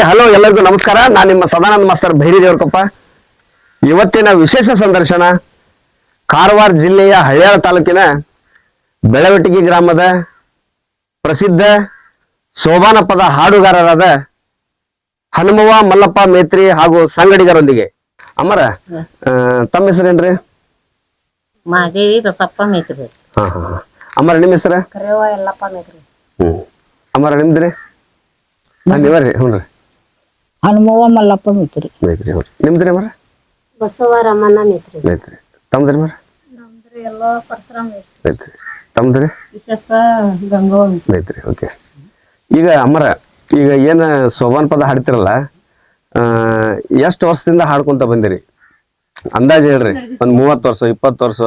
Hi hello ಎಲ್ಲರಿಗೂ ನಮಸ್ಕಾರ. ನಾನು ನಿಮ್ಮ ಸದಾನಂದ ಮಾಸ್ತರ್ ಭೈರಿ ದೇವರಕೊಪ್ಪ ಇವತ್ತಿನ ವಿಶೇಷ ಸಂದರ್ಶನ ಕಾರವಾರ ಜಿಲ್ಲೆಯ ಹಳ್ಯಾಳ ತಾಲೂಕಿನ ಬೆಳವಟಗಿ ಗ್ರಾಮದ ಪ್ರಸಿದ್ಧ ಸೋಬಾನಪದ ಹಾಡುಗಾರರಾದ ಹನುಮವ ಮಲ್ಲಪ್ಪ ಮೇತ್ರಿ ಹಾಗೂ ಸಂಗಡಿಗರೊಂದಿಗೆ. ಅಮರ ತಮ್ಮ ಹೆಸರೇನ್ರಿ ಮಾದೇವಿ ಬಸಪ್ಪ ಮೇಕ್ರಿ ಹಾ ಹಾ ಹಾ. ಅಮರ ನಿಮ್ಮ ಹೆಸರು? ಕರೆವ ಎಲ್ಲಪ್ಪ ಹ್ಮ್. ಅಮರ ನಿಮ್ದ್ರಿ? ಹ್ಮ್ ನೀವ್ರಿ ಹ್ಞೂ ರೀ ಹನುಮವ್ವ ಮಲ್ಲಪ್ಪ ಮಿತ್ರಿ ಮೇತ್ರಿ ಹ್ಞೂ ನಿಮ್ದ್ರಿ ಮರ? ಬಸವ ರಮಣ್ಣ ಮೇತ್ರಿ. ತಮ್ದ್ರಿ ಮರ? ಎಲ್ಲ ಪರಶುರಾಮ ಮೇತ್ರಿ. ತಮ್ದ್ರಿ ವಿಶೇಷ ಗಂಗವ್ವ ಐತ್ರಿ ಓಕೆ. ಈಗ ಅಮರ ಈಗ ಏನು ಸೋಬಾನ್ ಪದ ಹಾಡ್ತಿರಲ್ಲ ಎಷ್ಟು ವರ್ಷದಿಂದ ಹಾಡ್ಕೊಂತ ಬಂದಿರಿ? ಅಂದಾಜ್ ಹೇಳ್ರಿ ಒಂದ್ ಮೂವತ್ತು ವರ್ಷ ಇಪ್ಪತ್ತು ವರ್ಷ.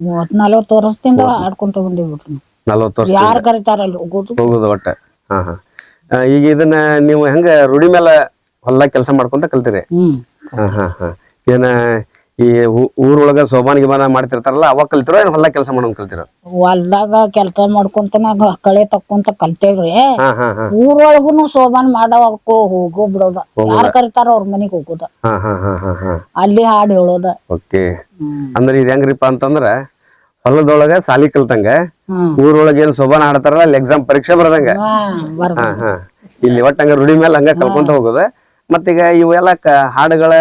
ಮೂವತ್ ನಲ್ವತ್ತು ವರ್ಷದಿಂದ ಆಡ್ಕೊಂತ ಬಂದಿವ್ಬಿಟ್ರಿ ನಲ್ವತ್ತು ವರ್ಷ ಯಾರು ಕರೀತಾರಲ್ಲ ಹೋಗೋದು ಹೋಗುದು ಒಟ್ಟ. ಹಾ ಹಾ. ಈಗ ಇದನ್ನ ನೀವು ಹೆಂಗ ರೂಢಿ ಮೇಲೆ ಹೊಲ ಕೆಲಸ ಮಾಡ್ಕೊಂತ ಕಲ್ತಿರಿ? ಹಾ ಹಾ ಹಾ. ಏನ ಈ ಊರೊಳಗ ಸೋಬಾನ್ ಗಿಮಾನ ಮಾಡ್ತಿರ್ತಾರಲ್ಲ ಅವಾಗ ಕಲ್ತಿರೋ ಏನ್ ಹೊಲ ಕೆಲಸ ಮಾಡೋನ್ ಕಲ್ತಿರೋ? ಹೊಲ್ದಾಗ ಕೆಲಸ ಮಾಡ್ಕೊಂತ ಕಳೆ ತಕ್ಕೊಂತ ಕಲ್ತೇವ್ರಿ. ಹಾ ಹಾ ಹಾ. ಊರೊಳಗುನು ಸೋಬಾನ್ ಮಾಡವಕ್ಕೂ ಹೋಗೋ ಬಿಡೋದ. ಯಾರು ಕರಿತಾರ ಅವ್ರ ಮನಿಗ್ ಹೋಗೋದ. ಹಾ ಹಾ ಹಾ ಹಾ ಹಾ. ಅಲ್ಲಿ ಹಾಡ್ ಹೇಳೋದ. ಓಕೆ. ಅಂದ್ರೆ ಇದು ಹೆಂಗ್ರಿಪ್ಪ ಅಂತಂದ್ರ ಹೊಲದೊಳಗ ಸಾಲಿ ಕಲ್ತಂಗ ಊರೊಳಗ ಏನ್ ಶೋಭಾನ ಆಡ್ತಾರಲ್ಲ ಅಲ್ಲಿ ಎಕ್ಸಾಮ್ ಪರೀಕ್ಷೆ ಬರದಂಗ. ಹಾ, ಹಾ ಇಲ್ಲಿ ಒಟ್ಟ ಹಂಗ ರೂಢಿ ಮೇಲೆ ಹಂಗ ಕಲ್ಕೊಂತ ಹೋಗೋದ. ಮತ್ತೀಗ ಇವೆಲ್ಲ ಹಾಡುಗಳ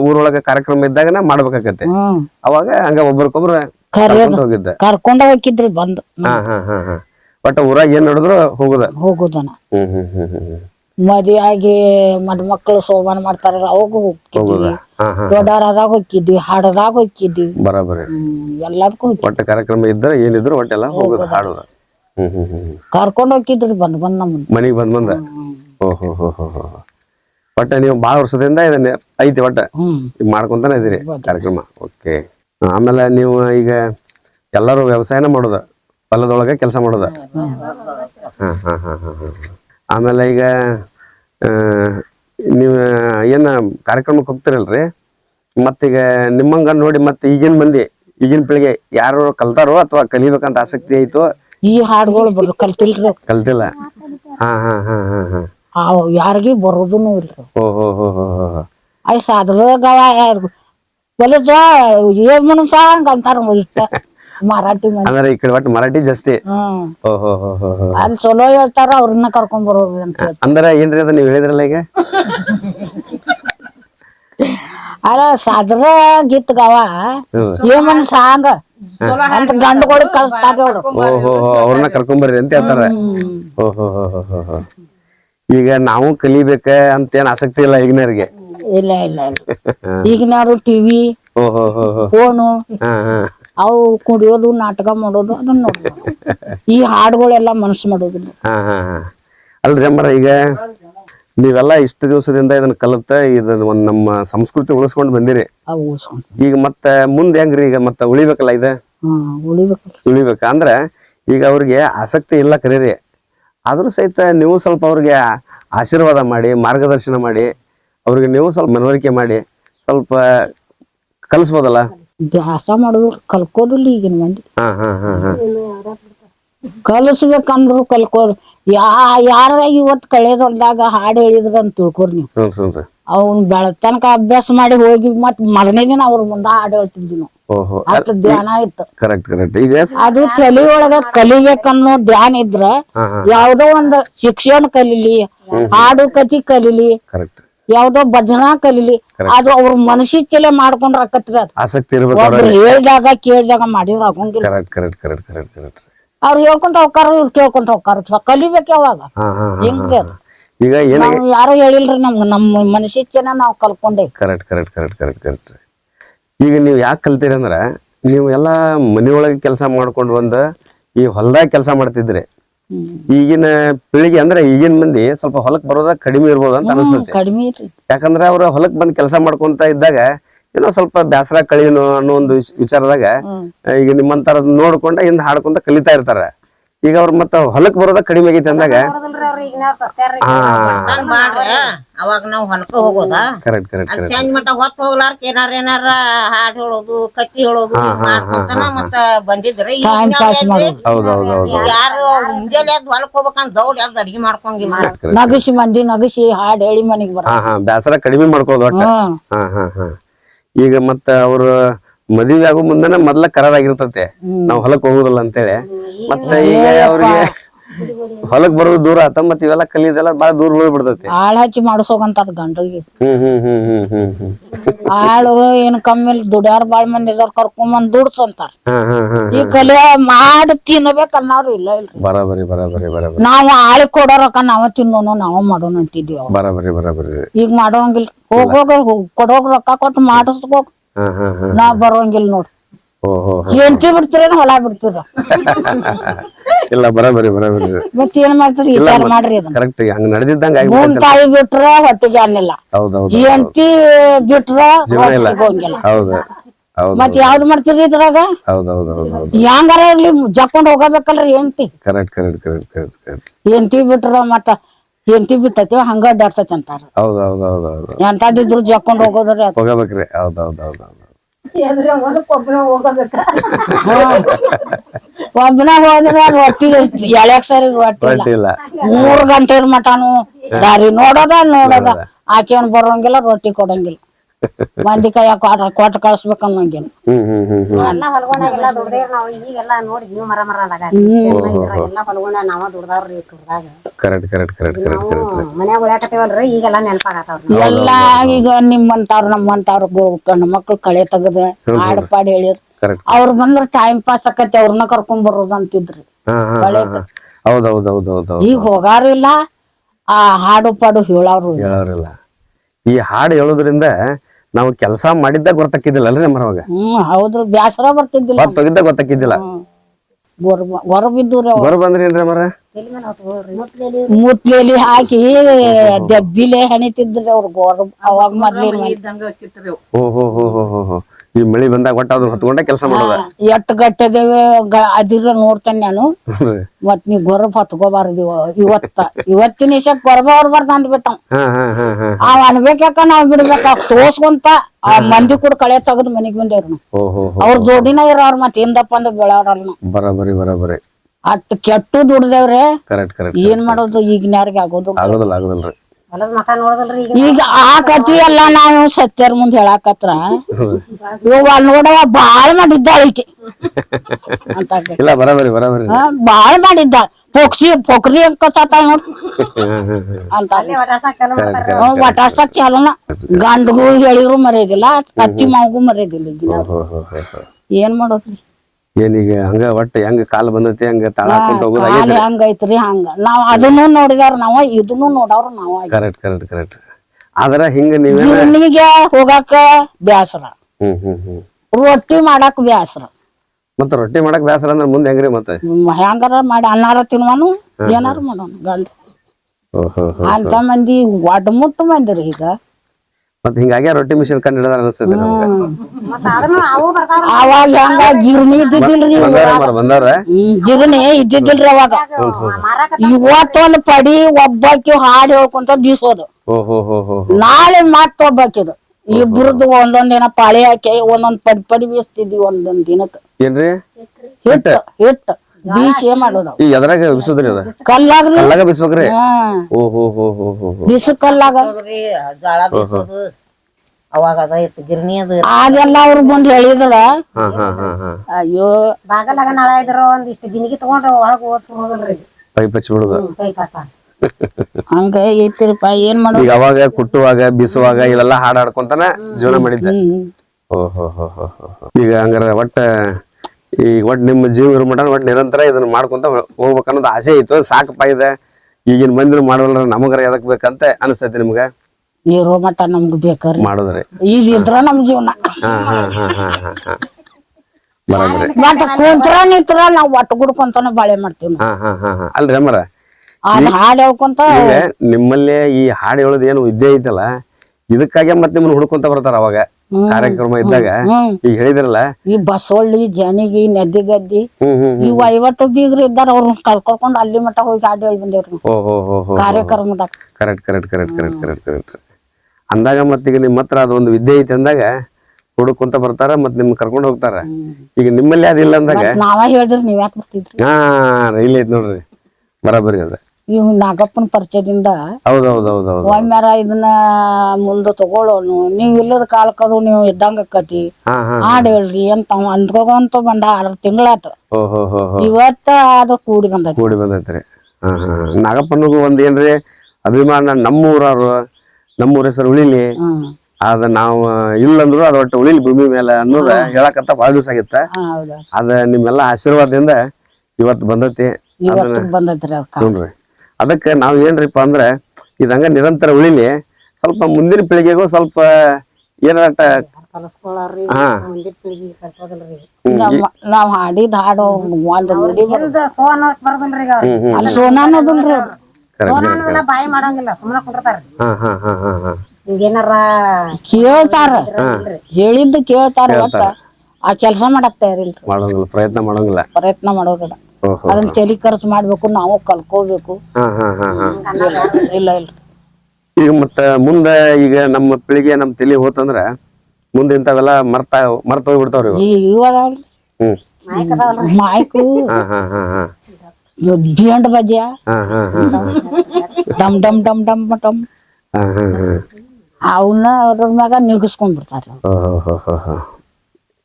ಊರೊಳಗ ಕಾರ್ಯಕ್ರಮ ಇದ್ದಾಗನ ಮಾಡ್ಬೇಕಾಗತ್ತೆ. ಅವಾಗ ಹಂಗ ಒಬ್ರಕೊಬ್ರು ಹೋಗಿದ್ದ. ಕರ್ಕೊಂಡ ಹೋಗಿದ್ರು ಬಂದು. ಹಾ ಹಾ ಹಾ ಹಾ. ಒಟ್ಟ ಊರಾಗ ಏನ್ ನೋಡಿದ್ರು ಹೋಗುದ. ಹೋಗುದನ. ಹ್ಮ್ ಹ್ಮ್ ಹ್ಮ್ ಹ್ಮ್. ಮದ್ವೆ ಆಗಿ ಮದ್ಮಕ್ಳು ಸೋಮಾನ ಮಾಡ್ತಾರ ಅವಾಗ ಹೋಗುದ? ಹೋಗ್ತಿದ್ವಿ ಹಾ ಹಾ. ದೊಡ್ಡವರಾದಾಗ ಹೋಗಿದ್ವಿ ಹಾಡದಾಗ ಹೋಗಿದ್ವಿ ಬರಾಬರಿ. ಹ್ಮ್ ಎಲ್ಲದಕ್ಕೂ ಹೋಗ್ತಿದ್ವಿ. ಒಟ್ಟ ಕಾರ್ಯಕ್ರಮ ಇದ್ರೆ ಏನಿದ್ರು ಒಟ್ಟೆಲ್ಲ ಹೋಗುದ ಹಾಡುದ? ಹ್ಮ್ ಹ್ಮ್ ಹ್ಮ್ ಹ್ಮ್. ಕರ್ಕೊಂಡ್ ಹೋಗಿದ್ರಿ ಬಂದ್ ಬಂದ್ ನಮ್ಮನ್ನ. ಮನಿಗ್ ಬಂದ್ ಬಂದ? ಓ ಹೋ ಹೋ ಹೋ ಹೋ ಹೋ. ಒಟ್ಟ ನೀವು ಬಾಳ ವರ್ಷದಿಂದ ಇದನ್ನ ಐತಿ ಒಟ್ಟ? ಹ್ಮ್. ಈಗ ಮಾಡ್ಕೊಂತಾನೆ ಇದೀರಿ ಕಾರ್ಯಕ್ರಮ. ಓಕೆ. ಆಮೇಲೆ ನೀವು ಈಗ ಎಲ್ಲರೂ ವ್ಯವಸಾಯನ ಮಾಡೋದ? ಹೊಲದೊಳಗ ಕೆಲಸ ಮಾಡೋದ? ಹಾ ಹಾ ಹಾ ಹಾ ಹಾ. ಆಮೇಲೆ ಈಗ ನೀವು ಏನು ಕಾರ್ಯಕ್ರಮಕ್ಕೆ ಹೋಗ್ತಿರಲ್ರಿ? ಮತ್ತೀಗ ನಿಮ್ಮಂಗ ನೋಡಿ ಮತ್ತೆ ಈಗಿನ ಮಂದಿ ಈಗಿನ ಪೀಳಿಗೆ ಯಾರು ಕಲ್ತಾರೋ ಅಥವಾ ಕಲಿಬೇಕಂತ ಆಸಕ್ತಿ ಐತೋ? ಈ ಹಾಡುಗಳು ಬರ್ ಕಲ್ತಿಲ್ಲ. ಕಲ್ತಿಲ್ಲ? ಹಾ ಹಾ ಹಾ ಹಾ ಹಾ. ಯಾರಿಗೂ ಬರೋದೂನು ಇಲ್ರಿ ಓ ಹೋ ಯಾರು ಬಲಜ ಏನ್ ಮನುಷ್ಯ ಹಂಗ ಅಂತಾರ ಇಷ್ಟ ಮರಾಠಿ ಮಂದಿ ಅಂದ್ರೆ ಈ ಕಡೆ ಒಟ್ಟು ಮರಾಠಿ ಜಾಸ್ತಿ. ಹ್ಮ್. ಓ ಹೋ ಹೋ ಹೋ ಅಲ್ಲಿ ಚಲೋ ಹೇಳ್ತಾರ ಅವ್ರನ್ನ ಕರ್ಕೊಂಡ್ ಬರೋದು ಅಂತ ಅಂದ್ರೆ ಏನ್ರಿ ಅದ ನೀವ್ ಹೇಳಿದ್ರಲ್ಲ ಈಗ? ಅರ ಸಾದ್ರ ಗೀತ್ ಗವ. ಹ್ಮ್. ಏನ್ ಸಾಂಗ್. ಅಂತ ಗಂಡುಗಳಿಗೆ ಕಳಿಸ್ತಾರ ಅವ್ರು. ಓ ಹೋ ಅವ್ರನ್ನ ಕರ್ಕೊಂಬರ್ರಿ ಅಂತ ಹೇಳ್ತಾರ. ಹ್ಮ್. ಓ ಹೋ ಹೋ ಹೋ ಹೋ ಹೋ. ಈಗ ನಾವು ಕಲಿಬೇಕ ಅಂತ ಏನ್ ಆಸಕ್ತಿ ಇಲ್ಲ ಈಗಿನವ್ರಿಗೆ? ಇಲ್ಲ ಇಲ್ಲ ಇಲ್ಲ. ಈಗಿನವ್ರು ಟಿವಿ ಓ ಹೋ ಹೋ ಹೋ. ಫೋನು. ಹಾ ಹಾ. ಅವು ಕುಡಿಯೋದು ನಾಟಕ ಮಾಡೋದು ಅದನ್ನ ನೋಡ್ಬೋದು ಈ ಹಾಡುಗಳೆಲ್ಲ ಮನಸ್ಸು ಮಾಡೋದಿಲ್ಲ. ಹಾ ಹಾ ಹಾ. ಅಲ್ರಿ ಅಮ್ಮರ ಈಗ ನೀವೆಲ್ಲ ಇಷ್ಟು ದಿವಸದಿಂದ ಇದನ್ನ ಕಲಿತ ಇದನ್ನ ಒಂದ್ ನಮ್ಮ ಸಂಸ್ಕೃತಿ ಉಳಿಸ್ಕೊಂಡು ಬಂದಿರಿ. ಅವು ಉಳ್ಸ್ಕೊಂಡು. ಈಗ ಮತ್ತೆ ಮುಂದೆ ಹೆಂಗ್ರಿ ಈಗ ಮತ್ತೆ ಉಳಿಬೇಕಲ್ಲ ಇದೆ ಉಳಿಬೇಕಲ್ಲ ಉಳಿಬೇಕ. ಅಂದ್ರ ಈಗ ಅವ್ರಿಗೆ ಆಸಕ್ತಿ ಇಲ್ಲ ಕರೀರಿ. ಆದ್ರೂ ಸಹಿತ ನೀವು ಸ್ವಲ್ಪ ಅವ್ರಿಗೆ ಆಶೀರ್ವಾದ ಮಾಡಿ ಮಾರ್ಗದರ್ಶನ ಮಾಡಿ ಅವ್ರಿಗೆ ನೀವು ಸ್ವಲ್ಪ ಮನವರಿಕೆ ಮಾಡಿ ಸ್ವಲ್ಪ ಕಲಿಸ್ಬೋದಲ್ಲ? ದ್ಯಾಸ ಮಾಡೋದು ಕಲ್ಕೋದಿಲ್ಲ ಈಗಿನ ಮಂದಿ. ಹಾ ಹಾ ಹಾ ಹಾ. ಕಲಿಸ್ಬೇಕಂದ್ರು ಕಲ್ಕೋರು ಯಾ ಯಾರ ಇವತ್ತು ಕಳೆದೊಂದಾಗ ಹಾಡು ಹೇಳಿದ್ರ ಅಂತ ತಿಳ್ಕೊರಿ ನೀವು. ರೀ ಅವ್ನ್ ಬೆಳತನಕ ಅಭ್ಯಾಸ ಮಾಡಿ ಹೋಗಿ ಮತ್ ಮರನೇ ದಿನ ಅವ್ರ ಮುಂದ ಹಾಡು ಹೇಳ್ತಿದ್ವಿ ನಾವು. ಓಹೋ ಧ್ಯಾನ ಇತ್ತು. ಕರೆಕ್ಟ್ ಕರೆಕ್ಟ್ ಈಗ ಅದು ತಲೆ ಒಳಗ ಕಲಿಬೇಕನ್ನೋ ಧ್ಯಾನ ಇದ್ರ ಹಾ ಹಾ. ಯಾವ್ದೋ ಒಂದ್ ಶಿಕ್ಷಣ ಕಲೀಲಿ ಹಾಡು ಕತಿ ಕಲೀಲಿ ಕರೆಕ್ಟ್ ಯಾವ್ದೋ ಭಜನಾ ಕಲೀಲಿ. ಅದು ಅವ್ರ ಮನಸ್ಸಿಚ್ಚಲೆ ಮಾಡ್ಕೊಂಡ್ರ ಆಕತ್ರಿ ಅದ್. ಆಸಕ್ತಿ ಒಬ್ರು ಹೇಳ್ದಾಗ ಕೇಳ್ದಾಗ ಮಾಡಿದ್ರ ಆಗೋಂಗಿಲ್ಲ. Correct correct correct correct correct ಅವ್ರು ಹೇಳ್ಕೊಂತ ಹೋಗ್ತಾರ ಇವ್ರು ಕೇಳ್ಕೊಂತ ಹೋಗ್ತಾರ ಕಲಿಬೇಕು ಯಾವಾಗ? ಹೆಂಗ್ರಿ ಅದು? ಈಗ ಏನ ನಾವು ಯಾರು ಹೇಳಿಲ್ರಿ ನಮ್ಗೆ ನಮ್ಮ ಮನಸ್ಸಿಚ್ಚೆನ ನಾವು ಕಲ್ಕೊಂಡೆ correct correct correct correct correct ಈಗ ನೀವು ಯಾಕೆ ಕಲ್ತೀರಿ ಅಂದ್ರೆ ನೀವು ಎಲ್ಲ ಮನೆಯೊಳಗೆ ಕೆಲಸ ಮಾಡ್ಕೊಂಡು ಬಂದು ಈ ಹೊಲ್ದಾಗ ಕೆಲಸ ಮಾಡ್ತಿದ್ರಿ. ಈಗಿನ ಪೀಳಿಗೆ ಅಂದ್ರೆ ಈಗಿನ ಮಂದಿ ಸ್ವಲ್ಪ ಹೊಲಕ್ ಬರೋದ ಕಡಿಮೆ ಇರ್ಬೋದು ಅಂತ ಅನಿಸ್ತೈತಿ. ಯಾಕಂದ್ರೆ ಅವ್ರ ಹೊಲಕ್ ಬಂದ್ ಕೆಲಸ ಮಾಡ್ಕೊಂತ ಇದ್ದಾಗ ಏನೋ ಸ್ವಲ್ಪ ಬ್ಯಾಸರ ಕಳೀನು ಅನ್ನೋ ಒಂದು ವಿಚ್- ವಿಚಾರದಾಗ ಈಗ ನಿಮ್ಮಂತರ ನೋಡ್ಕೊಂಡ ಹಿಂದ್ ಹಾಡ್ಕೊಂತ ಕಲಿತಾ ಇರ್ತಾರ. ಈಗ ಅವ್ರ ಮತ್ತ ಹೊಲಕ್ ಬರೋದ ಕಡಿಮೆ ಆಗೈತೆ ಅಂದಾಗ ಅವಾಗ ನಾವ್ ಹೊಲಕ್ಕ ಹೋಗೋದ? ಕರೆಕ್ಟ್ ಕರೆಕ್ಟ್ ಕರೆಕ್ಟ್ ಚಂದ ಮಟ್ಟ ಹೊತ್ತು ಹೋಗ್ಲಾರ್ಕ ಏನಾರ ಏನಾರ ಹಾಡ್ ಹೇಳೋದು ಕತ್ತಿ ಹೇಳೋದು ಮಾಡ್ಕೊಂತನ. ಮತ್ತ ಬಂದಿದ್ರಿ. ಯಾರು ಮುಂಜಾನೆ ಎದ್ದು ಹೊಲಕ್ ಹೋಗ್ಬೇಕಂತ ದೌಡ್ ಎದ್ದು ಅಡ್ಗಿ ಮಾಡ್ಕೊಂಗಿಲ್ಲ ನಗಿಸಿ ಮಂದಿ ನಗಸಿ ಹಾಡ್ ಹೇಳಿ ಮನಿಗ್ ಬರ. ಹಾ ಹಾ ಬ್ಯಾಸರ ಕಡಿಮೆ ಒಟ್ಟ. ಹಾ ಹಾ ಹಾ. ಈಗ ಮತ್ತ ಅವ್ರ ಮದುವೆ ಆಗೋ ಮುಂದನ ಮೊದ್ಲ ಕರಾರಾಗಿರ್ತತೆ. ನಾವ್ ಹೊಲಕ್ ಹೋಗುದಿಲ್ಲ ಅಂತೇಳಿ. ಮತ್ತೆ ಈಗ ಅವ್ರಿಗೆ ಹೊಲಕ್ ಬರೋದು ದೂರ ಆತ ಮತ್ ಇವೆಲ್ಲ ಕಲಿಯೋದೆಲ್ಲ ಬಾಳ ದೂರ ಹೋಗ್ಬಿಡ್ತೈತಿ. ಆಳ್ ಹಚ್ಚಿ ಮಾಡಿಸೋಗಂತಾರ ಗಂಡಗೆ. ಹ್ಮ್ ಹ್ಮ್ ಹ್ಮ್ ಹ್ಮ್ ಹ್ಮ್ ಹ್ಮ್. ಆಳು ಏನ್ ಕಮ್ಮಿ ಇಲ್ಲ ದುಡ್ಯಾರ ಬಾಳ್ ಮಂದಿ ಇದಾರ ಕರ್ಕೊಂಬಂದ್ ಹಾ ಹಾ ಹಾ ಈ ಕಲೆ ಮಾಡಿ ತಿನ್ನಬೇಕ ಅನ್ನೋರು ಇಲ್ಲ ಇಲ್ರಿ. ಬರಬರಿ ಬರಬರಿ ಬರಾಬರಿ. ನಾವು ಆಳಿ ಕೊಡೋ ರೊಕ್ಕ ನಾವ ತಿನ್ನೋನು ನಾವ ಮಾಡೋಣ ಅಂತಿದ್ವಿ ಬರಬರಿ ಬರಬರಿ ಬರಾಬರಿ. ಈಗ ಮಾಡೋಂಗಿಲ್ಲ. ಹೋಗೋಗ ಕೊಡೋಗ್ ರೊಕ್ಕ ಕೊಟ್ಟು ಮಾಡಿಸ್ಕೋಕ್ ನಾ ಬರೋಂಗಿಲ್ಲ ನೋಡ್ರಿ ಹೆಂಡತಿ ಬಿಡ್ತೀರೇನ ಹೊಲ ಬಿಡ್ತೀರ. ಇಲ್ಲ ಬರಬರಿ ಬರಬರಿ. ಮತ್ ಏನ್ ಮಾಡ್ತೀರಿ? ವಿಚಾರ ಮಾಡ್ರಿ ಕರೆಕ್ಟ್ ಹಂಗ ನಡೆದಿದ್ದಂಗ ಭೂಮಿ ಆಗ್ಬಿಟ್ಟೈತೆ ತಾಯಿ ಬಿಟ್ರ ಹೊತ್ತಿಗೆ ಅನ್ನಿಲ್ಲ ಹೆಂಡತಿ ಬಿಟ್ರ ಸಿಗೋಂಗಿಲ್ಲ ಹೌದು ಮತ್ ಯಾವ್ದ್ ಮಾಡ್ತೀರಿ ಇದ್ರಾಗ? ಹೆಂಗಾರ ಇರ್ಲಿ ಜಕ್ಕೊಂಡ್ ಹೋಗಬೇಕಲ್ರಿ ಎಂಟಿ ಕರೆಕ್ಟ್ ಕರೆಕ್ಟ್ ಕರೆಕ್ಟ್ ಕರೆಕ್ಟ್ ಹೆಂಡತಿ ಬಿಟ್ರ ಮತ್ತ ಹೆಂಡತಿ ಬಿಟ್ಟತಿ ಹಂಗ ಅಡ್ಡಾಡ್ಸತಿ ಅಂತಾರ. ಹೌದ್ ಹೌದ್ ಹೌದ್ ಹೌದು ಎಂತದಿದ್ರು ಜಕ್ಕೊಂಡ್ ಹೋಗೋದ್ರಿ ಹೋಗಬೇಕ್ರಿ. ಹೌದ್ ಹೌದ್ ಹೌದ್ ಹೌದು ಎದ್ರ ಹೊಲಕ್ ಒಬ್ಬನ ಹೋಗಬೇಕ ಒಬ್ಬನ ಹೋದ್ರ ರೊಟ್ಟಿಗೆ ಎಳ್ಯಾಕ್ ಸರಿ ರೊಟ್ಟಿ ಇಲ್ಲ ರೊಟ್ಟಿ ಇಲ್ಲ ಮೂರ್ ಗಂಟೆ ಮಟಾನು. ದಾರಿ ನೋಡೋದ ನೋಡೋದ. ಆಚೆನ್ ಬರೋಂಗಿಲ್ಲ ರೊಟ್ಟಿ ಕೊಡಂಗಿಲ್ಲ. ಮಂದಿ ಕೈಯಾಗ ಕೊಟ್ಟ ಕೊಟ್ಟು ಕಳ್ಸ್ಬೇಕ ಅನ್ನಂಗಿಲ್ಲ. ಹ್ಮ್ correct correct correct correct correct ಮನ್ಯಾಗ ಉಳ್ಯಾಕತ್ತೇವಲ್ರಿ ಈಗೆಲ್ಲ ನೆನಪಾಗತ್ತವ್ರಿ. ಎಲ್ಲಾ ಈಗ ನಿಮ್ಮಂತಾವ್ರ ನಮ್ಮಂತಾವ್ರ ಗಂಡ ಮಕ್ಳು ಕಳೆ ತೆಗದ ಹಾಡ್ ಪಾಡ್ ಹೇಳಿರ್ ಕರೆಕ್ಟ್. ಅವ್ರ ಬಂದ್ರ ಟೈಮ್ ಪಾಸ್ ಆಕತಿ ಅವ್ರನ್ನ ಕರ್ಕೊಂಡ್ ಬರೋದು ಅಂತಿದ್ರಿ. ಕಳೆ ಹಾ. ಹಾ ಹೌದ್ ಹೌದ್ ಹೌದ್ ಹೌದ್ ಹೌದ್ ಈಗ ಹೋಗಾರು ಇಲ್ಲ ಆ ಹಾಡು ಪಾಡು ಹೇಳವ್ರು ಇಲ್ಲ. ಹೇಳೋರಿಲ್ಲ ಈ ಹಾಡು ಹೇಳೋದ್ರಿಂದ ನಾವು ಕೆಲಸ ಮಾಡಿದ್ದ ಗೊತ್ತಾಕಿದ್ದಿಲ್ಲ ಅಲ್ರಿ ನಮ್ಮ ಅವಾಗ ಹ್ಮ್ ಹೌದ್ರಿ ಬ್ಯಾಸರ ಬರ್ತಿದ್ದಿಲ್ಲ. ಹೊತ್ತು ಹೋಗಿದ್ದ ಗೊತ್ತಾಕಿದ್ದಿಲ್ಲ ಹೊರ ಬಿದ್ದೂರಿ ಬರ ಮರ ಮುತ್ಲೇಲಿ ಹಾಕಿ ದಬ್ಬಿಲೆ ಹಣಿತಿದ್ರಿ ಅವ್ರ. ಗೋರ್ ಅವಾಗ ಮೊದ್ಲಿನ ಮಂದಿ. ಓ ಹೋ ಹೋ ಹೋ ಹೋ ಹೋ ಈ ಮಳಿ ಬಂದಾಗ ಒಟ್ಟ ಅದನ್ನ ಹೊತ್ಕೊಂಡ ಕೆಲಸ ಮಾಡೋದ. ಎಷ್ಟ್ ಗಟ್ಟದೇವೆ ಅದಿರ ನೋಡ್ತೇನೆ ನಾನು. ಮತ್ ನೀ ಗೊರಬ್ ಹತ್ಕೋಬಾರ್ದು ಇವತ್ತ. ಇವತ್ತಿನ ಇಶಕ್ ಗೊರಬ ಹಾ ಹಾ ಅವ್ ಅನ್ಬೇಕಾಕ ನಾವ್ ಬಿಡ್ಬೇಕ. ತೋರ್ಸ್ಕೊಂತ ಆ ಮಂದಿ ಕೂಡ ಕಳೆ ತೆಗದ್ ಮನಿಗ್ ಬಂದೇವ್ರ ಅವ್ರ ಜೋಡಿನ ಇರೋರ್ ಮತ್ ಹಿಂದಪ್ಪ ಅಂದ್ ಬೆಳವ್ರಲ್ಲ ನಾವು. ಬರಬರಿ ಬರಬರಿ. ಅಟ್ ಕೆಟ್ಟು ದುಡ್ದೇವ್ರೆ. ಏನ್ ಮಾಡೋದು ಈಗಿನ್ಯಾರಿಗೆ ಆಗೋದು ಆಗೋದಿಲ್ಲ ಆಗೋದಿಲ್ರಿ. ಹೊಲದ ಮಕ ನೋಡೋದಲ್ರಿ ಈಗ? ಈಗ ಆ ಕತಿ ಎಲ್ಲ ನಾವು ಸತ್ಯರ ಮುಂದೆ ಹೇಳಾಕತ್ರ. ಇವ ನೋಡವ ಬಾಳ್ ಮಾಡಿದ್ದಾಳ ಈಕೆ. ಅಂತ ಇಲ್ಲ ಬರಬರಿ ಬರಬರಿ. ಆ, ಬಾಳ್ ಮಾಡಿದ್ದಾಳ. ಪೊಕ್ಸಿ ಪೊಕ್ರಿ ಕಸಾತ ನೋಡ್. ಅಂತ ಒಟ್ಟಾಡ್ಸಾಕ್ ಚಾಲೂ ಮಾಡ್ತಾರ ವಟಾಡ್ಸಕ್ ಚಾಲೋನ. ಗಂಡಗೂ ಹೇಳಿದ್ರು ಮರ್ಯಾದಿಲ್ಲ ಅತ್ತಿ ಮಾವಗೂ ಮರ್ಯಾದಿಲ್ಲ ಈಗ ಹೋ ಹೋ ಹೋ ಹೋ ಹೋ. ಏನ್ ಮಾಡೋದ್ರಿ? ಏನೀಗ ಹಂಗ ಒಟ್ಟ ಹೆಂಗ ಕಾಲ್ ಬಂದೈತಿ ಹಂಗ ತಾಳ ಹಂಗೈತ್ರಿ ಹಂಗ. ನಾವ್ ಅದನ್ನು ನೋಡಿದಾರ ನಾವ ಇದನ್ನು ನೋಡವ್ರ ನಾವ ಕರೆಕ್ಟ್ ಕರೆಕ್ಟ್ ಕರೆಕ್ಟ್ ಆದ್ರ ಹಿಂಗ ನೀವೇ ಗಿರಣಿಗೆ ಹೋಗಾಕ ಬ್ಯಾಸರ. ಹ್ಮ್ ಹ್ಮ್ ಹ್ಮ್. ರೊಟ್ಟಿ ಮಾಡಾಕ ಬ್ಯಾಸರ. ಮತ್ತ ರೊಟ್ಟಿ ಮಾಡಕ್ ಬ್ಯಾಸರ ಅಂದ್ರ ಮುಂದೆ ಹೆಂಗ್ರಿ ಮತ್ತೆ? ಹೆಂಗಾರ ಮಾಡಿ ಅನ್ನಾರ ತಿನ್ವಾನು ಏನಾರ ಮಾಡೋನು ಗಂಡ. ಓ ಹೋ ಹೋ. ಅಂತ ಮಂದಿ ಒಡ್ಮುಟ್ಟು ಮಂದಿರಿ ಈಗ. ಮತ್ ಹಿಂಗಾಗಿ ರೊಟ್ಟಿ ಮಿಷಿನ್ ಕಂಡು ಹಿಡಿದಾರ ಅನಿಸ್ತದೆ ಅವಾಗ ಹೆಂಗ ಗಿರಣಿ ಇದ್ದಿದ್ದಿಲ್ರಿ ಬಂದಾರ ಗಿರಣಿ ಇದ್ದಿದ್ದಿಲ್ರಿ ಅವಾಗ. ಇವತ್ತು ಇವತ್ತೊಂದ್ ಪಡಿ ಒಬ್ಬಾಕಿ ಹಾಡು ಹೇಳ್ಕೊಂತ ಬೀಸೋದು. ಓ ಹೋ ಹೋ ಹೋ ನಾಳೆ ಮತ್ತೊಬ್ಬಾಕಿದು ಇಬ್ರದ್ದು ಒಂದೊಂದ್ ದಿನ ಪಾಳಿ ಹಾಕಿ ಒಂದೊಂದ್ ಪಡಿ ಪಡಿ ಬೀಸ್ತಿದ್ವಿ ಒಂದೊಂದ್ ದಿನಕ್ಕೆ ಏನ್ರಿ? ಹಿಟ್ಟು. ಹಿಟ್ಟು. ಬೀಸಿ ಮಾಡೋದು ಈಗ ಎದ್ರಾಗ ಬಿಸುದ್ರಿ ಅದ? ಕಲ್ಲಾಗ ಬಿಸ್ಬೇಕ್ರಿ? ಹ್ಮ್ ಓ ಹೋ ಹೋ ಹೋ ಹೋ ಹೋ. ಬಿಸು ಕಲ್ಲಾಗ. ಜಾಳ ಬೀಸೋದು ಅವಾಗ ಅದ ಇತ್ತು ಗಿರಣಿ ಅದು ಅದೆಲ್ಲ ಅವ್ರ ಬಂದು ಹೇಳಿದ್ರ ಹಾ ಹಾ ಹಾ ಹಾ. ಅಯ್ಯೋ. ಬಾಗಲಾಗ ನಾಳ ಇದ್ರ ಒಂದಿಷ್ಟು ದಿನಗಿ ತಗೊಂಡ್ರ ಒಳಗ ಓದ್ಸ್ ಹೋಗಲ್ರಿ. ಪೈಪ್ ಹಚ್ಚಿ ಬಿಡುದು? ಹಂಗ ಐತಿರಪ್ಪ ಏನ್ ಮಾಡೋ ಈಗ ಅವಾಗ ಕುಟ್ಟುವಾಗ ಬಿಸುವಾಗ ಇವೆಲ್ಲ ಹಾಡ್ ಹಾಡ್ಕೊಂತಾನ ಜೀವನ ಮಾಡಿದ್ದೆ? ಹ್ಮ್. ಓ ಹೋ ಹೋ ಹೋ ಹೋ ಹೋ. ಈಗ ಹಂಗಾರ ಒಟ್ಟ ಈಗ ಒಟ್ಟು ನಿಮ್ಮ ಜೀವ ಇರೋ ಮಟ್ಟ ಒಟ್ಟು ನಿರಂತರ ಇದನ್ನ ಮಾಡ್ಕೊಂತ ಹೋಗ್ಬೇಕನ್ನೋದು ಆಸೆ ಇತ್ತು. ಸಾಕಪ್ಪ ಇದೆ. ಈಗಿನ ಮಂದಿರ ಮಾಡೋಲ್ಲ ನಮಗರ ಎದಕ್ ಬೇಕಂತ ಅನಿಸ್ತೈತಿ ನಿಮ್ಗೆ? ಇರೋ ಮಟ್ಟ ನಮ್ಗೆ ಬೇಕಾರೆ. ಮಾಡಿದ್ರಿ. ಈಗ ಇದ್ರ ನಮ್ ಜೀವನ. ಮತ್ತ ಕುಂತ್ರ ನಿಂತ್ರ ನಾವ್ ಒಟ್ಟು ಗುಡ್ಕೊಂತಾನ ಬಾಳೆ ಮಾಡ್ತೀವಿ ನಾವು. ಹಾ ಹಾ ಹಾ ಹಾ. ಅಲ್ರಿ ಅಮ್ಮರ? ಅದ್ ಹಾಡ್ ಹೇಳ್ಕೊಂತ ನಿಮ್ಮಲ್ಲಿ ಈ ಹಾಡು ಹೇಳೋದು ಏನು ವಿದ್ಯೆ ಐತಲ್ಲ? ಇದಕ್ಕಾಗೆ ಮತ್ತೆ ನಿಮ್ಮನ್ನ ಹುಡ್ಕೊಂತ ಬರ್ತಾರ ಅವಾಗ. ಕಾರ್ಯಕ್ರಮ ಇದ್ದಾಗ ಈಗ ಹೇಳಿದ್ರಲ್ಲ? ಈ ಬಸವಳ್ಳಿ ಜನಿಗಿ ನದಿ ಗದ್ದಿ ಈ ಇವ್ ಐವತ್ತು ಬೀಗ್ರ ಇದ್ದಾರ ಅವ್ರ ಕರ್ಕೊಂಡ್ ಅಲ್ಲಿ ಮಟ್ಟ ಹೋಗಿ ಗಾಡಿ ಹೇಳಿ ಬಂದೇವ್ರಿ ಕಾರ್ಯಕ್ರಮದಾಗ correct correct correct correct correct correct. ಅಂದಾಗ ಮತ್ತೀಗ ನಿಮ್ಮ ಹತ್ರ ಅದೊಂದು ವಿದ್ಯೆ ಐತಿ ಅಂದಾಗ ಹುಡುಕೊಂತ ಬರ್ತಾರ ಮತ್ ನಿಮ್ ಕರ್ಕೊಂಡ್ ಹೋಗ್ತಾರ. ಈಗ ನಿಮ್ಮಲ್ಲಿ ಅದಿಲ್ಲ ಅಂದಾಗ ನಾವ್ ನಾವ ಹೇಳಿದ್ರಿ ನೀವ್ ಯಾಕೆ ಬರ್ತಿದ್ರಿ? ಹಾ ಇಲ್ಲ ಐತಿ ನೋಡ್ರಿ. ಬರಾಬರಿ ಅದ. ಇವ್ ನಾಗಪ್ಪನ ಪರಿಚಯದಿಂದ ಹೌದ್ ಹೌದ್ ಹೌದ್ ಹೌದ್ ಒಮ್ಮೆರ ಇದನ್ನ ಮುಂದೆ ತಗೊಳ್ಳೋನು. ನೀವ್ ಇಲ್ಲದ ಕಾಲಕ್ಕದು ನೀವು ಇದ್ದಂಗ ಆಕತಿ. ಹಾ ಹಾಡ್ ಹೇಳ್ರಿ ಅಂತ ಅವ ಅಂದ್ಕೋಗಂತ ಬಂದ ಆರು ತಿಂಗಳಾತ. ಇವತ್ತ ಅದು ಕೂಡಿ ಬಂದ ಕೂಡಿ ಬಂದೈತ್ರಿ. ನಾಗಪ್ಪನಿಗೂ ಒಂದ್ ಏನ್ರಿ ಅಭಿಮಾನ ನಮ್ಮೂರವ್ರು ನಮ್ಮೂರ ಹೆಸರು ಉಳಿಲಿ. ಅದ ನಾವು ಇಲ್ಲಂದ್ರು ಅದ ಒಟ್ಟು ಉಳಿಲಿ ಭೂಮಿ ಮೇಲೆ ಅನ್ನೋದ ಹೇಳಕಂತ ಬಹಳ ದಿವಸ ಆಗಿತ್ತ. ಅದ ನಿಮ್ಮೆಲ್ಲ ಆಶೀರ್ವಾದದಿಂದ ಇವತ್ತು ಬಂದೈತಿ. ಇವತ್ತು ಬಂದೈತ್ರಿ ಅದಕ್ಕೆ ನಾವು ಏನ್ರಿಪ್ಪ ಅಂದ್ರೆ ಇದಂಗ ನಿರಂತರ ಉಳಿಲಿ ಸ್ವಲ್ಪ ಮುಂದಿನ ಪೀಳಿಗೆಗೂ ಸ್ವಲ್ಪ ನಮ್ಮ ನಾವ್ ಹಾಡಿದ ಹಾಡು ಒಂದ್ ನುಡಿ ಅಲ್ಲಿ ಸೋನಾ ಅನ್ನೋದಿಲ್ರಿ ಅದು. ಕರೆಕ್ಟ್ ಸೋನ ಬಾಯಿ ಮಾಡಂಗಿಲ್ಲ ಸುಮ್ಮನೆ ಕುಂಡಿರ್ತಾರ್ರಿ ಹಾ ಹಾ ಹಾ ಹಾ ಹಾ. ಹಿಂಗೇನಾರ ಕೇಳ್ತಾರ. ಹೇಳಿದ್ದು ಕೇಳ್ತಾರ ಒಟ್ಟ. ಆ ಕೆಲಸ ಮಾಡಕ್ ತಯಾರಿಲ್ರಿ. ಮಾಡೋಂಗಿಲ್ಲ ಪ್ರಯತ್ನ ಮಾಡೋಂಗಿಲ್ಲ. ಪ್ರಯತ್ನ ಮಾಡೋದಿಲ್ಲ. ಅದನ್ನ ತಲೆ ಖರ್ಚು ಮಾಡ್ಬೇಕು ನಾವು ಕಲ್ಕೋಬೇಕು. ಹಾ ಹಾ ಹಾ ಹಾ. ಇಲ್ಲ ಇಲ್ರಿ ಈಗ ಮತ್ತ ಮುಂದ ಈಗ ನಮ್ಮ ಪೀಳಿಗೆ ನಮ್ಮ ತಲೆ ಹೋತಂದ್ರ ಮುಂದೆ ಇಂಥವೆಲ್ಲ ಮರ್ತ ಮರ್ತ ಹೋಗ್ಬಿಡ್ತಾವ್ರಿ ಇವು. ಈ ಇವಾಗ ಹ್ಮ್. ಮಾಯ್ಕು ಹಾ ಹಾ ಹಾ ಹಾ. ಹಾ ಹಾ ಹಾ. ಡಮ್ ಡಮ್ ಡಮ್ ಡಮ್ ಡಮ್. ಹಾ ಹಾ ಹಾ. ಅವನ್ನ ಅದ್ರ ಮ್ಯಾಗ ನೀಗಿಸ್ಕೊಂಡ್ಬಿಡ್ತಾರ. ಓಹೋಹೋಹೋಹೋ.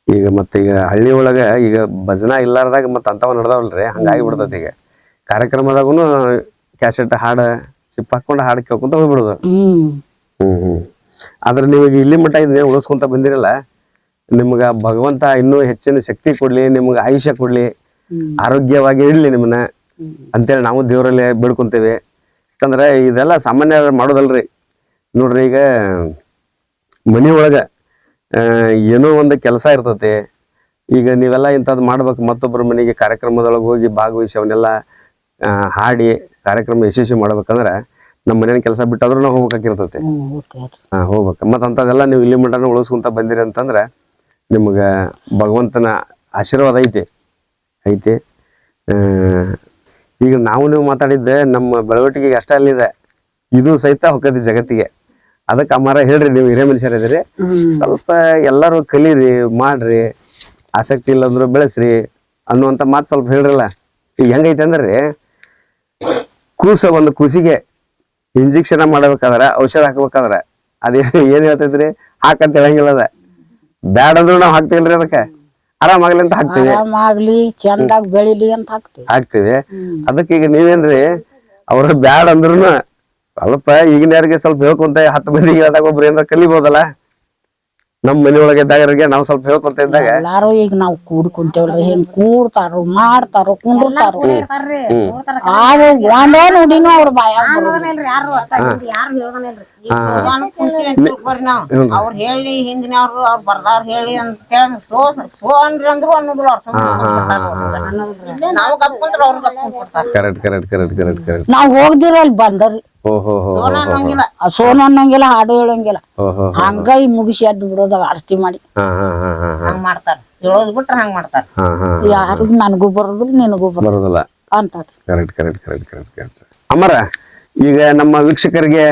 ಈಗ ಮತ್ತೆ ಈಗ ಹಳ್ಳಿ ಒಳಗ ಈಗ ಭಜನಾ ಇಲ್ಲಾರ್ದಾಗ ಮತ್ತೆ ಅಂಥವ ನಡ್ದಾವಲ್ರಿ ಹಂಗಾಗಿ ಬಿಡ್ತೈತಿ ಈಗ. ಕಾರ್ಯಕ್ರಮದಾಗೂ ಕ್ಯಾಸೆಟ್ ಹಾಡ ಚಿಪ್ ಹಾಕೊಂಡು ಹಾಡು ಕೇಳ್ಕೊಂತ ಹೋಗ್ಬಿಡೋದು. ಹ್ಮ್. ಹ್ಮ್ ಆದ್ರೆ ನೀವೀಗ ಇಲ್ಲಿ ಮಟ್ಟ ಇದನ್ನ ಉಳಿಸ್ಕೊಂತ ಬಂದಿರಲ್ಲ ನಿಮ್ಗ ಭಗವಂತ ಇನ್ನೂ ಹೆಚ್ಚಿನ ಶಕ್ತಿ ಕೊಡ್ಲಿ ನಿಮ್ಗ ಆಯುಷ್ಯ ಕೊಡ್ಲಿ. ಆರೋಗ್ಯವಾಗಿ ಇಡ್ಲಿ ನಿಮ್ಮನ್ನ ಅಂತೇಳಿ ನಾವು ದೇವರಲ್ಲಿ ಬೇಡ್ಕೊಂತೇವೆ. ಯಾಕಂದ್ರೆ ಇದೆಲ್ಲ ಸಾಮಾನ್ಯ ಮಾಡೋದಲ್ರಿ. ನೋಡ್ರಿ ಈಗ ಮನೆ ಒಳಗ ಏನೋ ಒಂದು ಕೆಲಸ ಇರ್ತತಿ ಈಗ ನೀವೆಲ್ಲ ಇಂಥದ್ದು ಮಾಡ್ಬೇಕು. ಮತ್ತೊಬ್ಬರ ಮನೆಗೆ ಕಾರ್ಯಕ್ರಮದೊಳಗೆ ಹೋಗಿ ಭಾಗವಹಿಸಿ ಅವನ್ನೆಲ್ಲ ಹಾಡಿ ಕಾರ್ಯಕ್ರಮ ಯಶಸ್ವಿ ಮಾಡ್ಬೇಕಂದ್ರೆ ನಮ್ಮ ಮನೇನ ಕೆಲಸ ಬಿಟ್ಟಾದ್ರೂ ನಾವು ಹೋಗ್ಬೇಕಾಗಿರ್ತೈತಿ ಹಾಂ ಹೋಗ್ಬೇಕು. ಮತ್ತು ಅಂಥದ್ದೆಲ್ಲ ನೀವು ಇಲ್ಲಿ ಮಟನ ಉಳಿಸ್ಕೊಂತ ಬಂದಿರಿ ಅಂತಂದ್ರೆ ನಿಮ್ಗೆ ಭಗವಂತನ ಆಶೀರ್ವಾದ ಐತಿ. ಐತಿ. ಈಗ ನಾವು ನೀವು ಮಾತಾಡಿದ್ದೆ ನಮ್ಮ ಬೆಳವಟಿಗೆಗೆ ಅಷ್ಟೇ ಅಲ್ಲಿದೆ. ಇದು ಸಹಿತ ಹೊಕ್ಕತಿ ಜಗತ್ತಿಗೆ. ಅದಕ್ಕೆ ಅಮ್ಮಾರ ಹೇಳ್ರಿ ನೀವು ಹಿರೇ ಮನುಷ್ಯರ ಇದ್ರಿ. ಸ್ವಲ್ಪ ಎಲ್ಲರೂ ಕಲೀರಿ ಮಾಡ್ರಿ. ಆಸಕ್ತಿ ಇಲ್ಲಂದ್ರು ಬೆಳೆಸ್ರಿ ಅನ್ನುವಂಥ ಮಾತು ಸ್ವಲ್ಪ ಹೇಳ್ರಲ್ಲ. ಈಗ ಹೆಂಗೈತೆ ಅಂದ್ರೆ ಕೂಸ ಒಂದು ಕೂಸಿಗೆ ಇಂಜೆಕ್ಷನ್ ಮಾಡ್ಬೇಕಾದ್ರೆ ಔಷಧ ಹಾಕ್ಬೇಕಾದ್ರೆ ಅದೇ ಏನ್ ಹೇಳ್ತೈತ್ರಿ? ಹಾಕಂತ ಹೇಳಂಗಿಲ್ಲ ಅದ. ಬ್ಯಾಡ ಅಂದ್ರು ನಾವು ಹಾಕ್ತಿಲ್ರಿ ಅದಕ್ಕೆ. ಆರಾಮಾಗ್ಲಿ ಅಂತ ಹಾಕ್ತೀವಿ. ಆರಾಮಾಗ್ಲಿ ಚಂದಾಗ್ ಬೆಳಿಲಿ ಅಂತ ಹಾಕ್ತೀವಿ. ಹಾಕ್ತಿವಿ. ಅದಕ್ಕೆ ಈಗ ನೀವೇನ್ರಿ ಅವ್ರ ಬ್ಯಾಡ ಅಂದ್ರೂ ಸ್ವಲ್ಪ ಈಗಿನವ್ರಿಗೆ ಸ್ವಲ್ಪ ಹೇಳ್ಕೊಂತ ಹತ್ತು ಮಂದಿ ಹೇಳ್ದಾಗ ಒಬ್ರು ಏನಾರ ಕಲಿಬಹುದಲ್ಲ ನಮ್ಮ ಮನೆಯೊಳಗೆ ಇದ್ದಾಗರಿಗೆ ನಾವು ಸ್ವಲ್ಪ ಹೇಳ್ಕೊಂತ ಇದ್ದಾಗ? ಎಲ್ಲಾರು ಈಗ ನಾವು ಕೂಡ್ಕೊಂತೇವ್ರಿ ಹೆಂಗ್ ಕೂಡ್ತಾರೋ ಮಾಡ್ತಾರೋ ಕುಂಡಿರ್ತಾರೋ ಆದ್ರೆ ಒಂದೇ ನೋಡಿನೂ ಅವ್ರ ಭಯ ಅವ್ರು ಹೇಳಿ ಹಿಂದಿನವ್ರು ಅವ್ರು ಬರ್ದಾರ್ ಹೇಳಿ ಅಂತ ಹೇಳಿ ಸೋ ಸೋ ಅಂದ್ರಿ ಅಂದ್ರು ಅನ್ನೋದಿಲ್ಲ ಅವ್ರು ನಾವು correct correct correct correct correct ನಾವ್ ಹೋಗ್ದಿರ ಅಲ್ಲಿ ಬಂದರಿ ಅನ್ನಂಗಿಲ್ಲ. ಸೋನು ಅನ್ನಂಗಿಲ್ಲ ಹಾಡು ಹೇಳಂಗಿಲ್ಲ. ಹಂಗ ಈ ಮುಗಿಸಿ ಅದ್ ಬಿಡೋದಾಗ ಆರತಿ ಮಾಡಿ. ಹಂಗ ಮಾಡ್ತಾರ. ಹೇಳೋದ್ ಬಿಟ್ರೆ ಹಂಗ್ ಮಾಡ್ತಾರ. ಯಾರಿಗ್ ನನಗೂ ಬರೋದಿಲ್ಲ ನಿನಗೂ ಬರೋದಿಲ್ಲ ಅಂತ. Correct correct correct correct correct ಅಮ್ಮರ ಈಗ ನಮ್ಮ ವೀಕ್ಷಕರಿಗೆ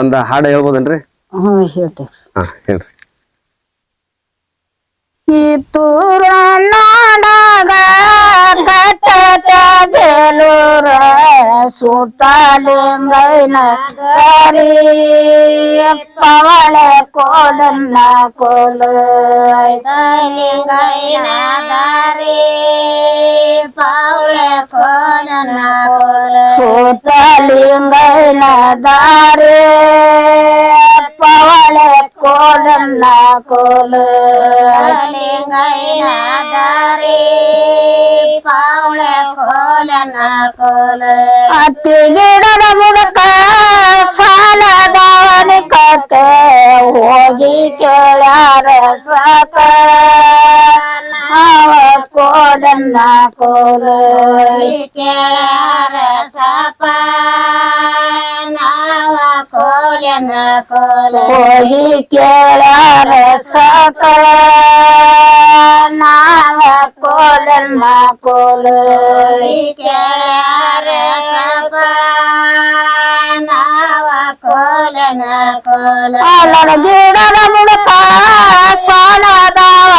ಒಂದ ಹಾಡು ಹೇಳ್ಬೋದನ್ರಿ? ಹ್ಮ್ ಹೇಳ್ತೇವ್ರಿ. ಹಾ ಹೇಳ್ರಿ. ಕಿತ್ತೂರ ನಾಡಾಗ ಕಟ್ಟತ ಬೇಲೂರ ಸುತ್ತಲಿಂಗೈನ ಕರಿ ಪವಳ ಕೋಲನ್ನ ಕೋಲ ಸುತ್ತಲಿಂಗೈನ ದಾರಿ ಪವಳ ಕೋಲನ್ನ ಕೋಲ ಹತ್ತಿ ಗಿಡದ ಮುಡಕ ಸಾಲದವನ ಕಟ್ಟೆ ಹೋಗಿ ಕೇಳ್ಯಾರ ಸಾಕ ಅವ ಕೋಲನ್ನ ಕೋಲ ಕೇಳ್ಯಾರ ಸಾಪ ನಾವ ಕೋಲ್ಯ ಕೋಲ ಹೋಗಿ ಕೇಳ್ಯಾರ ಸಾಕ ನಾವ ಕೋಲನ್ನ ಕೋಲ ಕೇಳ್ಯಾರ ಸಪ ನಾವ ಕೋಲನ ಕೋಲ ಅಲ್ಲಡ ಗಿಡದ ಮುಡಕ ಸಾಲದಾವಣಿ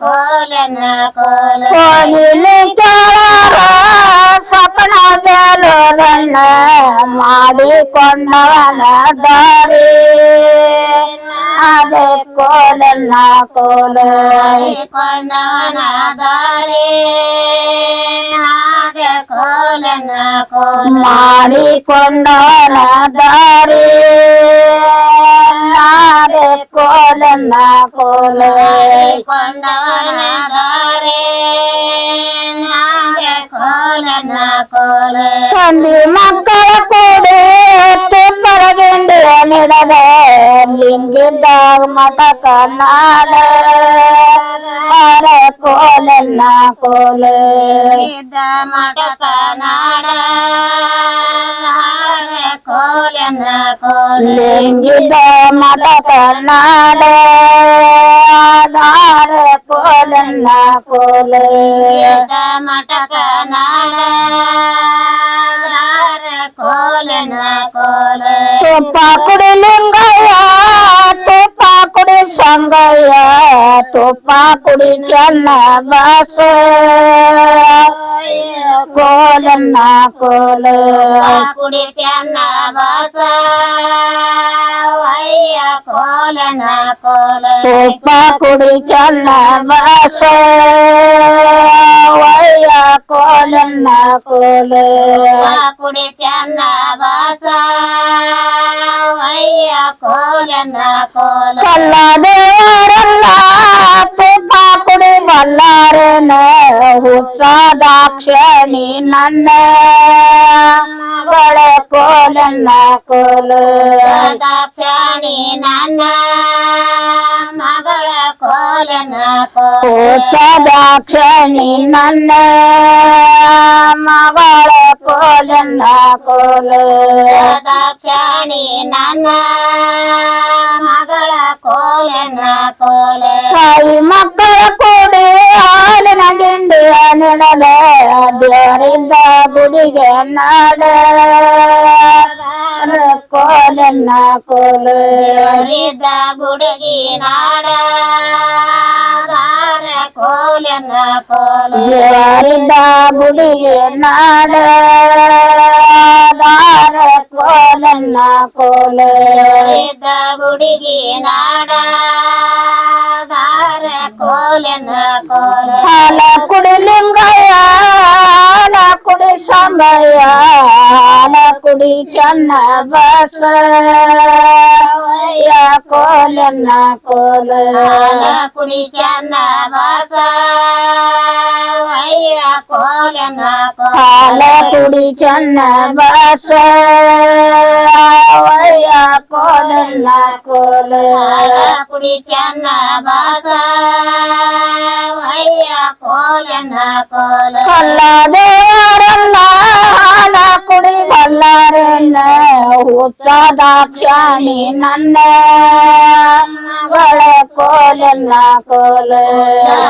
ಕೋಲನ ಕೋಲ ಹೋಗಿಲಿ ಕೇಳಾರ ಸಪನ ಬೇಲೂರನ್ನ ಮಾಡಿಕೊಂಡವನ ದಾರಿ ಅದೇ ಕೋಲನ್ನ ಕೋಲ ಕೊಂಡವನ ದಾರಿ ನಾಗ ಕೋಲನ ಕೋಲ ಮಾಡಿಕೊಂಡವನ ದಾರಿ ನಾದೆ ಕೋಲನ್ನ ಕೋಲ ಕೊಂಡವನ ದಾರಿ ನಾಗ ಕೋಲನ ಕೋಲ ತಂದಿ ಮಕ್ಕಳ ಕೂಡಿ ತುಪ್ಪರಗಿಂಡಿ ನಿಡದ ಲಿಂಗಿದ್ದಾಗ ಮಠ ಕನ್ನಡ ಅರ ಕೋಲನ್ನ ಕೋಲ ಇದ್ದ ಮಠಕ ನಾಡ ಕೋಲನ ಕೋಲ ಲಿಂಗಿದ ಮಠ പാട്ടപ്പനാട് ലംഘിത മടകനാട് ധാര കോലെന്ന കോല. മടകനാട് കോലെന്ന കോല. തുപ്പ കുടലിംഗയ തുപ്പ সঙ্গয়া তোপা কুড়ি চন্ন বাস কোল না কোল কুড়ি চন্ন বাস কোল না কোল তোপা কুড়ি চন্ন বাস কোল না কোল। কুড়ি চন্ন বাস কোল না কোল देवरला तू पापडी भल्लारे न हुचा दाक्षणी नन्न बळ कोल न दाक्षणी नन्न ಕೋಲನ ಕೋಲ ಹುಚ್ಚ ದಾಕ್ಷಣಿ ನನ್ನ ಮಗಳ ಕೋಲನ್ನ ಕೋಲ ದಾಕ್ಷಾಣಿ ನನ್ನ ಮಗಳ ಕೋಲನ ಕೋಲ ತಾಯಿ ಮಕ್ಕಳ ಕೂಡಿ ಹಾಲಿನ ಗಿಂಡಿಯ ನೆಡಲ ದೇವರಿಂದ ಗುಡಿಗೆ ನಾಡ ಕೋಲನ್ನ ಕೋಲ ಹರಿದ ಗುಡುಗಿ ನಾಡ ದಾರ ಕೋಲನ ಕೋಲ ದೇವರಿಂದ ಗುಡಿಗೆ ನಾಡ ದಾರ ಕೋಲನ್ನ ಕೋಲ ಹರಿದ ಗುಡುಗಿ ನಾಡ ದಾರ ಕೋಲನ ಕೋಲ ಹಾಲ ಕುಡಿ ಲಿಂಗಯ್ಯ ಹಾಲ ಕುಡಿ ಸಂಗಯ್ಯ ಹಾಲ ಕುಡಿ ಚೆನ್ನ ಬಸ ಯ ಕೋಲನ್ನ ಕೋಲ ಹಾಲ ಕುಡಿ ಚೆನ್ನ ಬಾಸ ವಯ್ಯ ಕೋಲನ ಕೋಲ ಹಾಲ ಕುಡಿ ಚೆನ್ನ ಬಸ ವಯ್ಯ ಕೋಲನ್ನ ಕೋಲ ಹಾಲ ಕುಡಿ ಚೆನ್ನ ಬಾಸ ವಯ್ಯ ಕೋಲನ ಕೋಲ ಕಲ್ಲ ದೇವರಲ್ಲ ಹಾಲ कारण होचा दाक्षाणी नंद वळ कोल ना कोल.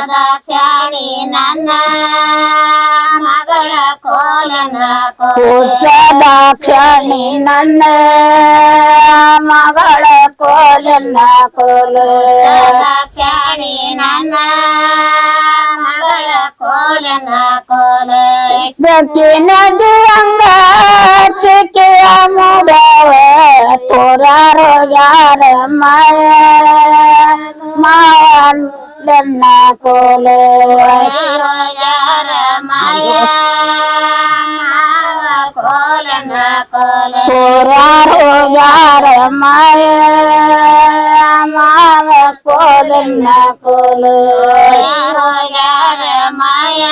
दाक्षाणी नंद मगळ कोल ना होचा दाक्षाणी नंद मगळ कोल ना कोल. दाक्षाणी नंद દક્ષિણ જંગા છે અમુડાવે થોરા રોજાર માય માવન ડના કોલે રોજાર માયા થોરા રોજાર માય માવ કોલ ના કોલ રોજાર ಮಾವ ಕೋಲನ್ನ ಕೋಲು ಯಾರ ಮಾಯ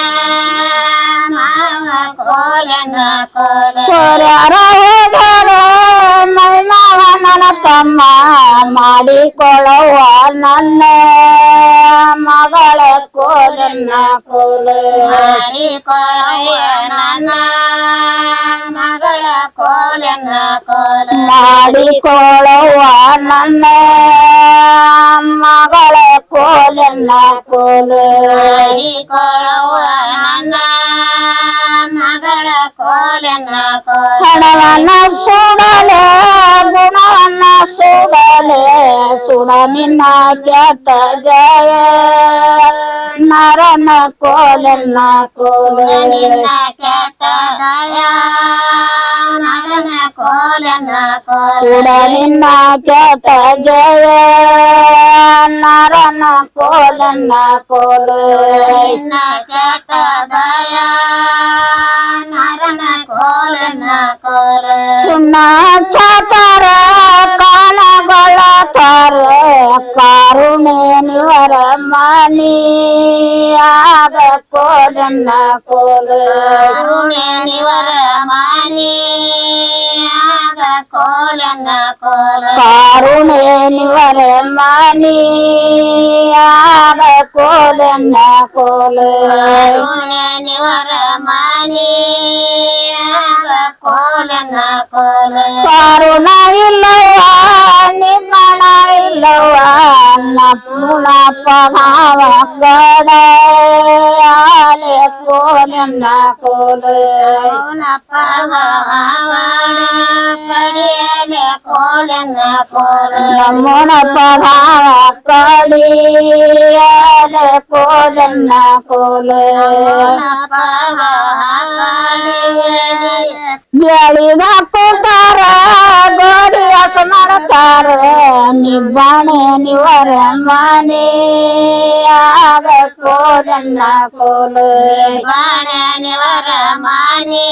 ಮಾವ ಕೋಲನ ಕೋಲ ಕೋರ್ಯಾರ ಹೋಗ್ಯಾರ ಮೈ ಮಾವ ನನ್ನ ತಮ್ಮ ಮಾಡಿಕೊಳ್ಳುವ ನನ್ನ ಮಗಳ ಕೋಲನ್ನ ಕೋಲು ಮಾಡಿಕೊಳ್ಳುವ ನನ್ನ ಮಗಳ ಕೋಲನ ಕೋಲ ಮಾಡಿಕೊಳ್ಳುವ ನನ್ನ ಮಗಳ ಕೋಲನ್ನ ಕೋಲು ಮಾಡಿಕೊಳ್ಳುವ ನನ್ನ ಮಗಳ ಕೋಲನ ಕೋಲ ಹಣವನ್ನ ಸುಡಲೆ ಗುಣವನ್ನ ಸುಡಲೆ ಸುಡ ನಿನ್ನ ಕೆಟ್ಟ ಜಯ ನರನ ಕೋಲನ್ನ ಕೋಲು ನಿನ್ನ ಕೆಟ್ಟ ದಯ ನರನ ಕೋಲನ ಕೋಲ ಸುಡ ನಿನ್ನ ಕೆಟ್ಟ ಜಯ ನರನ ಕೋಲನ್ನ ಕೋಲು ನಿನ್ನ ಕೆಟ್ಟ ದಯ ನರನ ಕೋಲನ ಕೋಲ ಸುಣ್ಣ ಚಾತರ ಕಾನಗಳ ತರ ಕಾರುಣೆ ನಿವರ ಮನಿ ಆಗ ಕೋಲನ್ನ ಕೋಲು ಕರುಣೆ ನಿವರ ಮಾನಿ ಆಗ ಕೋಲನ ಕೋಲ ಕಾರುಣೆ ನಿವರ ಮನಿ ಆಗ ಕೋಲನ್ನ ಕೋಲು ಕರುಣೆ ನಿವರ ಮಾನಿ ಆಗ ಕೋಲನ ಕೋಲ ಕಾರುಣ ಇಲ್ಲವ ನಿಮ್ಮಣ ಇಲ್ಲವ ನಪ್ಪುಣ ಪಗಾವ ಕಡ ಆಲೆ ಕೋಲನ್ನ ಕೋಲು ಅವನಪ್ಪ ಅವನ ಕಡಿಯಲೆ ಕೋಲನ ಕೋಲ ನಮ್ಮುಣ ಪಗಾವ ಕಡಿ ಆಲೆ ಕೋಲನ್ನ ಕೋಲು ಅವನಪ್ಪ ಕಡಿಯಲೆ ಬೆಳಿಗ ಕೂತಾರ ಗೋಡಿ ಹಸ ಮಾಡ್ತಾರ நிப்பானே நிவரமானே ஆக கோலன்ன கோலு? பானே நிவரமானே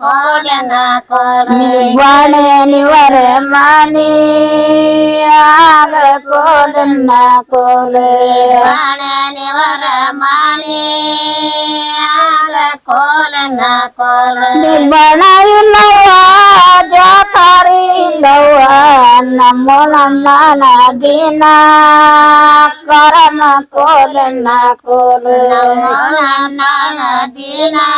கோலன்ன கோலு நிப்பானே நிவரமானே ஆக கோலன்ன கோலு? பானே நிவரமானே ஆக கோலன்ன கோலு? நிப்பானா মনমানা দিনা করম করুণা করুণা। মনমানা দিনা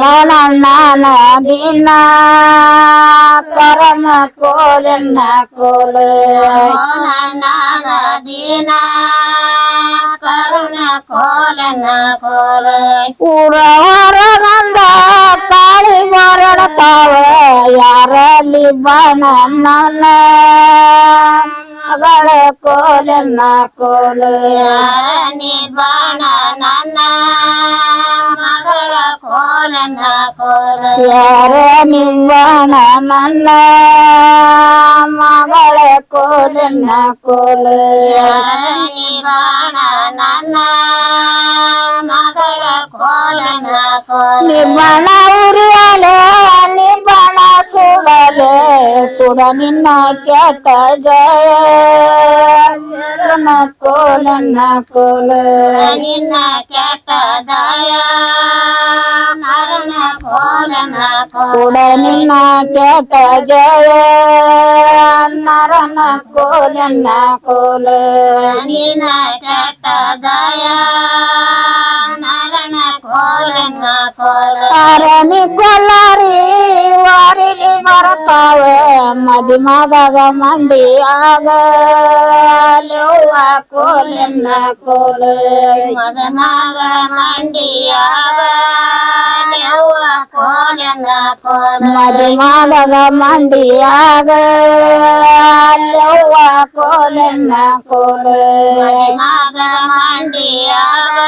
মনমানা দিনা করম করুণা করুণা। দিনা করুণা করুণা করুণা। পুরা গন্ধ কালী মরণ তার ಕೋಲ ಊರ ಹೊರಗಂದ ಕಾಳಿ ಮರಡ್ತಾವ ಯಾರಲ್ಲಿ ಬಣ ನನ್ನ ಮಗಳ ಕೋಲನ್ನ ಕೋಲು ಯಾರನಿ ಬಾಣ ನನ್ನ ಮಗಳ ಕೋಲನ ಕೋಲ ಯಾರ ನಿಂಬಣ ನನ್ನ ಮಗಳ ಕೋಲನ್ನ ಕೋಲು ಯಾರನಿ ಬಾಣ ನನ್ನ ಮಗಳ ಕೋಲನ ಕೋಲ ನಿಬ್ಬಣ ಉರಿಯಲೆ சுடலே சுடனின் கேட்ட ஜய கோல கோல நின்ன கேட்ட தய மரண கோலன குடனின் கேட்ட ஜய மரண கோலன கோல நின்ன கேட்ட தய ಕೋಲನ್ನ ಕೋಲು ನಿನ್ನ ಕೆಟ್ಟ ದಯ ನರನ ಕೋಲನ ಕೋಲ ಅರಣಿ ಕೊಲ್ಲಾರಿ ವಾರಿಲಿ ಬರ್ತಾವೆ ಮದಿ ಮಗಗ ಮಂಡಿ ಆಗ ಲವ್ವ ಕೋಲನ್ನ ಕೋಲು ಮಗ ಮಗ ಮಂಡಿಯಾಗ ನೆವ್ವ ಕೋಲನ ಕೋಲ ಮದಿ ಮಗಗ ಮಂಡಿ ಆಗ ಲವ್ವ ಕೋಲನ್ನ ಕೋಲು ಮಗ ಮಂಡಿಯಾಗ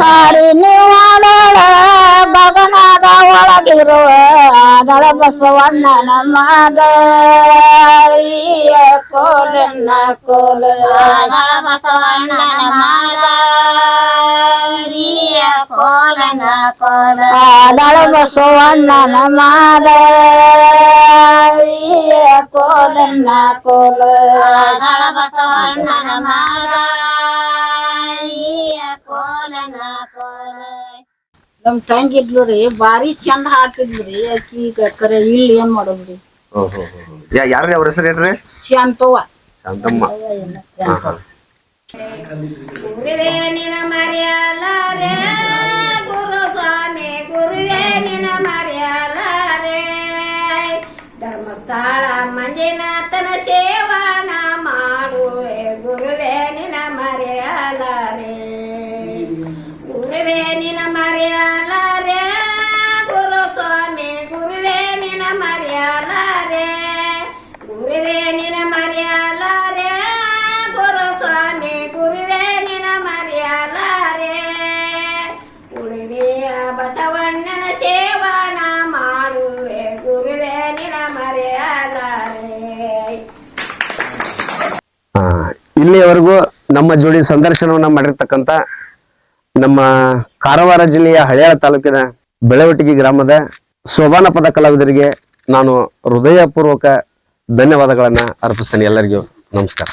ಹಾರಿ ನೀವಾಡೋಳ ಗಗನದ ಒಳಗಿರುವ ದಳ ಬಸವಣ್ಣನ ಮಾದರಿಯ ಕೋಲನ್ನ ಕೋಲ ನಳ ಬಸವಣ್ಣನ ಮಾಲಿಯ ಕೋಲನ ಕೋಲ ದಳ ಬಸವಣ್ಣನ ಮಾದರಿಯ ಕೋಲನ್ನ ಕೋಲ ನಳ ಬಸವಣ್ಣನ ಮಾಲಿಯ ಕೋಲನ ತಂಗಿ ಇದ್ಲು ರೀ ಬಾರಿ ಚಂದ ಹಾಡ್ತಿದ್ರಿ ರೀ ಈಗ ಕರೆ ಇಲ್ಲಿ ಏನ್ ಮಾಡೋದ್ರಿ? ಯಾ ಯಾರ್ರಿ ಅವ್ರ ಹೆಸರು ಹೇಳ್ರಿ? ಶಾಂತವ್ವ. ಶಾಂತಮ್ಮ. ಹಾ ಹಾ ಗುರುವೇ ನಿನ ಮರೆಯಲಾರೆ ಗುರು ಸ್ವಾಮಿ ಗುರುವೇ ನಿನ ಮರೆಯಲಾರೆ ಧರ್ಮಸ್ಥಳ ಮಂಜುನಾಥನ ಸೇವನ ಮಾಡುವೆ ಗುರುವೇ ನಿನ ಮರೆಯಲಾರೆ. ಗುರುವೇ ನಿನ ಮರೆಯಲಾರೆ. ಗುರು ಸ್ವಾಮಿ ಗುರುವೇ ನಿನ ಮರೆಯಲಾರೆ. ಗುರುವೇ ನಿನ ಮರೆಯಲಾರೆ. ಗುರು ಸ್ವಾಮಿ ಗುರುವೇ ನಿನ ಮರೆಯಲಾರೆ. ಉಳಿವೆಯ ಬಸವಣ್ಣನ ಸೇವನ ಮಾಡುವೆ. ಗುರುವೇ ನಿನ ಮರೆಯಲಾರೆ. ಇಲ್ಲಿಯವರೆಗೂ ನಮ್ಮ ಜೋಡಿ ಸಂದರ್ಶನವನ್ನ ಮಾಡಿರ್ತಕ್ಕಂಥ ನಮ್ಮ ಕಾರವಾರ ಜಿಲ್ಲೆಯ ಹಳೆಯಾಳ ತಾಲೂಕಿನ ಬೆಳವಟಗಿ ಗ್ರಾಮದ ಸೋಬಾನ ಪದ ಕಲಾವಿದರಿಗೆ ನಾನು ಹೃದಯಪೂರ್ವಕ ಧನ್ಯವಾದಗಳನ್ನ ಅರ್ಪಿಸ್ತೇನೆ ಎಲ್ಲರಿಗೂ. ನಮಸ್ಕಾರ.